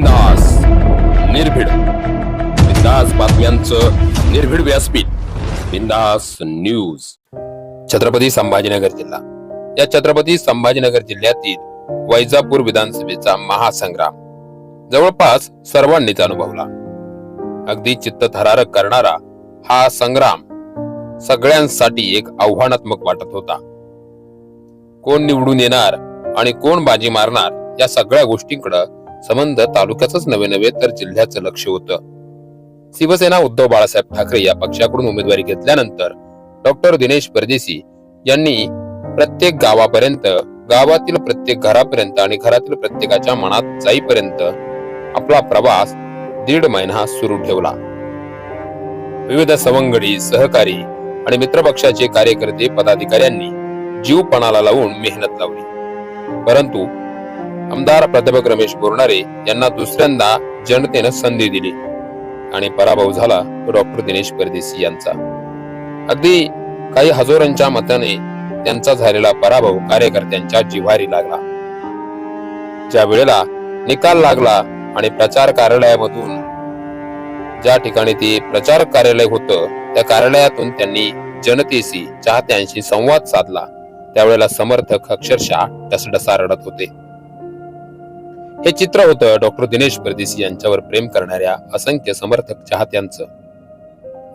दास निर्भीड. बिंदास बातम्यांचं निर्भीड व्यासपीठ. बिंदास न्यूज. छत्रपती संभाजीनगर जिल्हा. या छत्रपती संभाजीनगर जिल्ह्यातील वैजापूर विधानसभेचा महासंग्राम. जवळपास सर्वांनीच अनुभवला. अगदी चित्त थरारक करणारा हा संग्राम सगळ्यांसाठी एक आव्हानात्मक वाटत होता. कोण निवडून येणार आणि कोण बाजी मारणार या सगळ्या गोष्टींकडे संबंध तालुक्याच नवे नव्हे तर जिल्ह्याचं लक्ष होतं. शिवसेना उद्धव बाळासाहेब ठाकरे या पक्षाकडून उमेदवारी घेतल्यानंतर डॉक्टर दिनेश परदेशी यांनी प्रत्येक गावापर्यंत गावातील प्रत्येक घरापर्यंत आणि घरातील प्रत्येकाच्या मनात जाईपर्यंत आपला प्रवास दीड महिना सुरू ठेवला. विविध सवंगडी सहकारी आणि मित्रपक्षाचे कार्यकर्ते पदाधिकाऱ्यांनी जीवपणाला लावून मेहनत लावली. परंतु आमदार प्राध्यापक रमेश बोरणारे यांना दुसऱ्यांदा जनतेनं संधी दिली. आणि पराभव झाला तो डॉक्टर दिनेश परदेशी यांचा. अगदी काही हजारांच्या मताने त्यांचा झालेला पराभव कार्यकर्त्यांच्या जिव्हारी लागला. ज्या वेळेला निकाल लागला आणि प्रचार कार्यालयामधून ज्या ठिकाणी ते प्रचार कार्यालय होतं त्या कार्यालयातून त्यांनी जनतेशी चाहत्यांशी संवाद साधला. त्यावेळेला समर्थक अक्षरशः डसडसा रडत होते. हे चित्र होतं डॉक्टर दिनेश परदेशी यांच्यावर प्रेम करणाऱ्या असंख्य समर्थक चाहत्यांचं.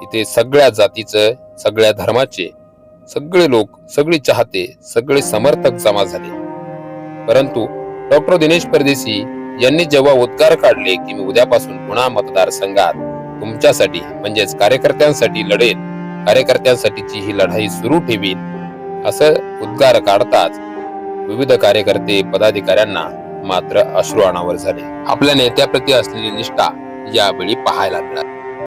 इथे सगळ्या जातीचं सगळ्या धर्माचे सगळे लोक सगळे चाहते सगळे समर्थक जमा झाले. परंतु डॉक्टर दिनेश परदेशी यांनी जेव्हा उद्गार काढले की मी उद्यापासून पुन्हा मतदारसंघात तुमच्यासाठी म्हणजेच कार्यकर्त्यांसाठी लढेन कार्यकर्त्यांसाठीची ही लढाई सुरू ठेवीन असं उद्गार काढताच विविध कार्यकर्ते पदाधिकाऱ्यांना मात्र अश्रू अनावर झाले. आपल्या नेत्याप्रती असलेली निष्ठा यावेळी पाहायला मिळाली.